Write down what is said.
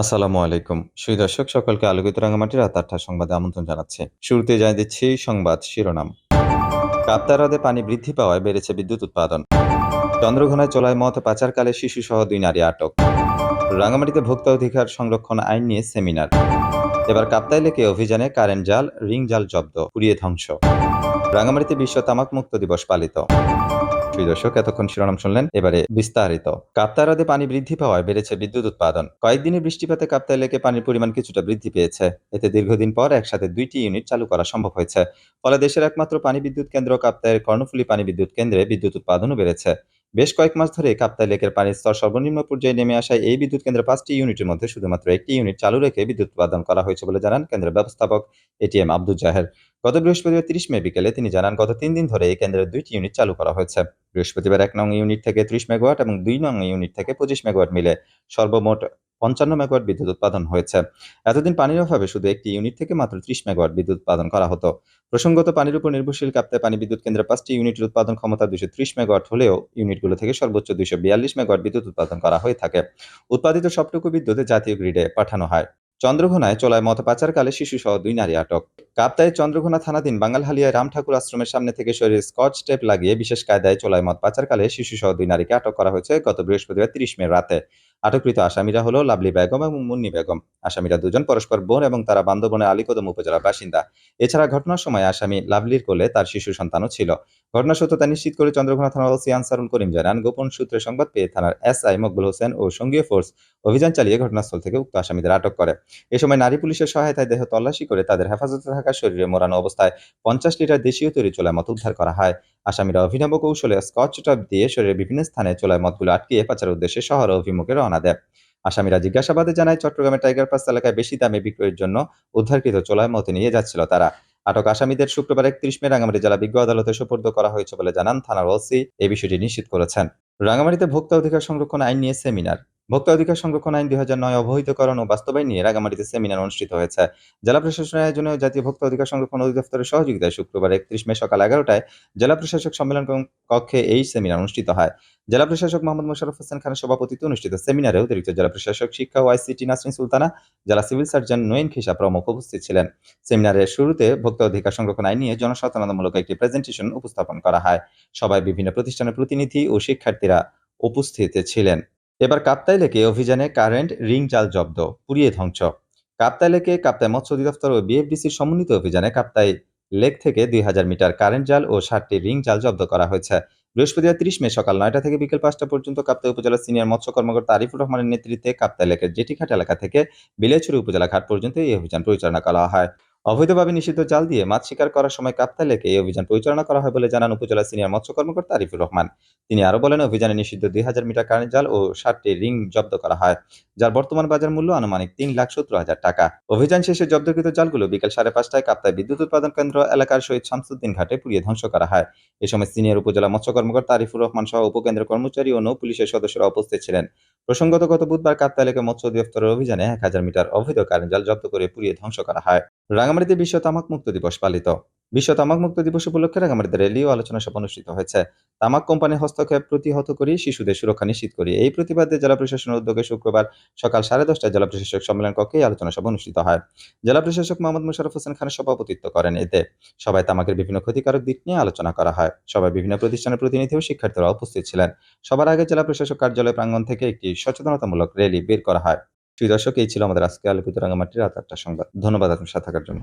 আসসালামু আলাইকুম। সুই দর্শক, সকলকে আলোকিত রাঙামাটি রাত আটটার সংবাদে আমন্ত্রণ জানাচ্ছি। শুরুতে জানিয়ে দিচ্ছি সংবাদ শিরোনাম। কাপ্তাই হ্রদে পানি বৃদ্ধি পাওয়ায় বেড়েছে বিদ্যুৎ উৎপাদন। চন্দ্রঘোনায় চলায় মত পাচারকালে শিশুসহ দুই নারী আটক। রাঙামাটিতে ভোক্তা অধিকার সংরক্ষণ আইন নিয়ে সেমিনার। এবার কাপ্তাই লেকে অভিযানে কারেন্ট জাল, রিং জাল জব্দ, পুড়িয়ে ধ্বংস। রাঙামাটিতে বিশ্ব তামাক মুক্ত দিবস পালিত। প্রিয় দর্শক, এতক্ষণ শিরোনাম শুনলেন। এবারে বিস্তারিত। কাপ্তাই হ্রদে পানি বৃদ্ধি পাওয়ায় বেড়েছে বিদ্যুৎ উৎপাদন। কয়েকদিনের বৃষ্টিপাতে কাপ্তাই লেকে পানির পরিমাণ কিছুটা বৃদ্ধি পেয়েছে। এতে দীর্ঘদিন পর একসাথে দুইটি ইউনিট চালু করা সম্ভব হয়েছে। ফলে দেশের একমাত্র পানি বিদ্যুৎ কেন্দ্র কাপ্তাইয়ের কর্ণফুলী পানি বিদ্যুৎ কেন্দ্রে বিদ্যুৎ উৎপাদনও বেড়েছে। বেশ কয়েক মাস ধরে কাপ্তাই লেকের পানির স্তর সর্বনিম্ন পর্যায়ে নেমে আসায় এই বিদ্যুৎ কেন্দ্রের পাঁচটি ইউনিটের মধ্যে শুধুমাত্র একটি ইউনিট চালু রেখে বিদ্যুৎ উৎপাদন করা হয়েছে বলে জানান কেন্দ্রের ব্যবস্থাপক এটিএম আব্দুল জাহের। গত বৃহস্পতিবার তিরিশ মে বিকেলে তিনি জানান, গত তিন দিন ধরে এই কেন্দ্রের দুইটি ইউনিট চালু করা হয়েছে। বৃহস্পতিবার এক নং ইউনিট থেকে ত্রিশ মেগাওয়াট এবং দুই নং ইউনিট থেকে পঁচিশ মেগাওয়াট মিলে সর্বমোট পঞ্চান্ন মেগাওয়াট বিদ্যুৎ উৎপাদন হয়েছে। এতদিন পানির অভাবে শুধু একটি ইউনিট থেকে মাত্র ত্রিশ মেগাওয়াট বিদ্যুৎ উৎপাদন করা হতো। প্রসঙ্গত, পানির উপর নির্ভরশীল কাপ্তাই পানি বিদ্যুৎ কেন্দ্রের পাঁচটি ইউনিটের উৎপাদন ক্ষমতা দুশো ত্রিশ মেগাওয়াট হলেও ইউনিটগুলো থেকে সর্বোচ্চ দুইশো বিয়াল্লিশ মেগাওয়াট বিদ্যুৎ উৎপাদন করা হয়ে থাকে। উৎপাদিত সবটুকু বিদ্যুৎ জাতীয় গ্রিডে পাঠানো হয়। চন্দ্রঘোনায় চলায় মত পাচারকালে শিশু সহ দুই নারী আটক। কাপ্তাই চন্দ্রঘোনা থানাধীন বাঙ্গালহালিয়ায় রাম ঠাকুর আশ্রমের সামনে থেকে শরীরে স্কচ টেপ লাগিয়ে বিশেষ কায়দায় চলায় মত পাচারকালে শিশু সহ দুই নারীকে আটক করা হয়েছে গত বৃহস্পতিবার তিরিশ মে রাতে। আটককৃত আসামিরা হলো লাভলি বেগম এবং মুন্নি বেগম। আসামিরা দুজন পরস্পর বোন এবং তারা বান্দরবনের আলীকদম উপজেলার বাসিন্দা। এছাড়া ঘটনার সময় আসামি লাভলির কোলে তার শিশু সন্তানও ছিল। ঘটনা সত্যতা নিশ্চিত করে চন্দ্রঘোনা থানার ওসি আনসারুল করিম জানান, গোপন সূত্রে সংবাদ পেয়ে থানার এসআই মকবুল হোসেন ও সঙ্গীয় ফোর্স অভিযান চালিয়ে ঘটনাস্থল থেকে উক্ত আসামিদের আটক করে। এ সময় নারী পুলিশের সহায়তায় দেহ তল্লাশি করে তাদের হেফাজতে থাকা শরীরে মোড়ানো অবস্থায় পঞ্চাশ লিটার দেশীয় তৈরি চোলায় মত উদ্ধার করা হয়। আসামিরা অভিনব কৌশলে স্কচ টাপ দিয়ে শরীরের বিভিন্ন স্থানে চোলায় মতগুলো আটকিয়ে পাচারের উদ্দেশ্যে শহর অভিমুখে রওনা দেয়। আসামিরা জিজ্ঞাসাবাদে জানায়, চট্টগ্রামের টাইগার পাস এলাকায় বেশি দামে বিক্রয়ের জন্য উদ্ধারকৃত চোলায় মতে নিয়ে যাচ্ছিল তারা। আটক আসামিদের শুক্রবার একত্রিশ মে রাঙামাটি জেলা বিজ্ঞ আদালতে সুপর্দ করা হয়েছে বলে জানান থানার ওসি। এই বিষয়টি নিশ্চিত করেছেন। রাঙামাটিতে ভোক্তা অধিকার সংরক্ষণ আইন নিয়ে সেমিনার। ভোক্তা অধিকার সংরক্ষণ আইন দুই হাজার নয় অবহিতকরণ ও বাস্তবায়ন নিয়ে রাগামাটিতে সেমিনার অনুষ্ঠিত হয়েছে। জেলা প্রশাসনের আয়োজনে জাতীয় ভোক্তা অধিকার সংরক্ষণ অধিদপ্তরের সহযোগিতায় শুক্রবার একত্রিশ মে সকাল এগারোটায় জেলা প্রশাসক সম্মেলন কক্ষে এই সেমিনার অনুষ্ঠিত হয়। জেলা প্রশাসক মোহাম্মদ মোশারফ হোসেন খানের সভাপতিত্বে অনুষ্ঠিত সেমিনারে অতিরিক্ত জেলা প্রশাসক, শিক্ষা ও আইসিটি নাসরিন সুলতানা, জেলা সিভিল সার্জন নয়ন খিসা প্রমুখ উপস্থিত ছিলেন। সেমিনারের শুরুতে ভোক্তা অধিকার সংরক্ষণ আইন নিয়ে জনসচেতনতামূলক একটি প্রেজেন্টেশন উপস্থাপন করা হয়। সবাই বিভিন্ন প্রতিষ্ঠানের প্রতিনিধি ও শিক্ষার্থীরা উপস্থিত ছিলেন। এবার কাপ্তাই লেকে অভিযানে কারেন্ট, রিং জাল জব্দ, পুড়িয়ে ধ্বংস। কাপ্তাই লেকে কাপ্তাই মৎস্য অধিদপ্তর ও বিএফডিসির সমন্বিত অভিযানে কাপ্তাই লেক থেকে দুই হাজার মিটার কারেন্ট জাল ও ষাটটি রিং জাল জব্দ করা হয়েছে। বৃহস্পতিবার তিরিশ মে সকাল নয়টা থেকে বিকেল পাঁচটা পর্যন্ত কাপ্তাই উপজেলার সিনিয়র মৎস্য কর্মকর্তা আরিফুর রহমানের নেতৃত্বে কাপ্তাই লেকের জেটিঘাট এলাকা থেকে বিলাইছড়ি উপজেলা ঘাট পর্যন্ত এই অভিযান পরিচালনা করা হয়। অবৈধভাবে নিষিদ্ধ জাল দিয়ে মাছ শিকার করার সময় কাপ্তাই লেকে এই অভিযান পরিচালনা করা হয় বলে জানান উপজেলা সিনিয়র মৎস্য কর্মকর্তা আরিফুর রহমান। তিনি আরও বলেন, অভিযানে নিষিদ্ধ দুই হাজার মিটার কারেন্ট জাল ও ষাটটি রিং জব্দ করা হয়, যার বর্তমান বাজার মূল্য আনুমানিক তিন লাখ সত্তর হাজার টাকা। অভিযান শেষে জব্দকৃত জালগুলো বিকেল সাড়ে পাঁচটায় কাপ্তায় বিদ্যুৎ উৎপাদন কেন্দ্র এলাকার শহীদ শামসুদ্দিন ঘাটে পুড়িয়ে ধ্বংস করা হয়। এ সময় সিনিয়র উপজেলা মৎস্য কর্মকর্তা আরিফুর রহমান সহ উপকেন্দ্র কর্মচারী ও নৌ পুলিশের সদস্যরা উপস্থিত ছিলেন। প্রসঙ্গত, গত বুধবার কাপ্তা এলাকায় মৎস্য অধিদপ্তরের অভিযানে এক হাজার মিটার অবৈধ কারেন্ট জাল জব্দ করে পুড়িয়ে ধ্বংস করা হয়। রাঙামাটিতে বিশ্ব তামাক মুক্ত দিবস পালিত। বিশ্ব তামাক মুক্ত দিবস উপলক্ষে রাঙামাটিতে র্যালি ও আলোচনা সভা অনুষ্ঠিত হয়েছে। তামাক কোম্পানির হস্তক্ষেপ প্রতিহত করি শিশুদের সুরক্ষা নিশ্চিত করি। এই প্রতিবাদে জেলা প্রশাসনের উদ্যোগে শুক্রবার সকাল সাড়ে দশটায় জেলা প্রশাসক সম্মেলন কক্ষে আলোচনা সভা অনুষ্ঠিত হয়। জেলা প্রশাসক মোহাম্মদ মোশারফ হোসেন খানের সভাপতিত্ব করেন এতে। সবাই তামাকের বিভিন্ন ক্ষতিকারক দিক নিয়ে আলোচনা করা হয়। সবাই বিভিন্ন প্রতিষ্ঠানের প্রতিনিধি ও শিক্ষার্থীরা উপস্থিত ছিলেন। সবার আগে জেলা প্রশাসক কার্যালয় প্রাঙ্গণ থেকে একটি সচেতনতামূলক র্যালি বের করা হয়। প্রিয় দর্শক, এই ছিল আমাদের আজকে আলোকিত রাঙামাটির রাত আটটা সংবাদ। ধন্যবাদ আপনার সাথে থাকার জন্য।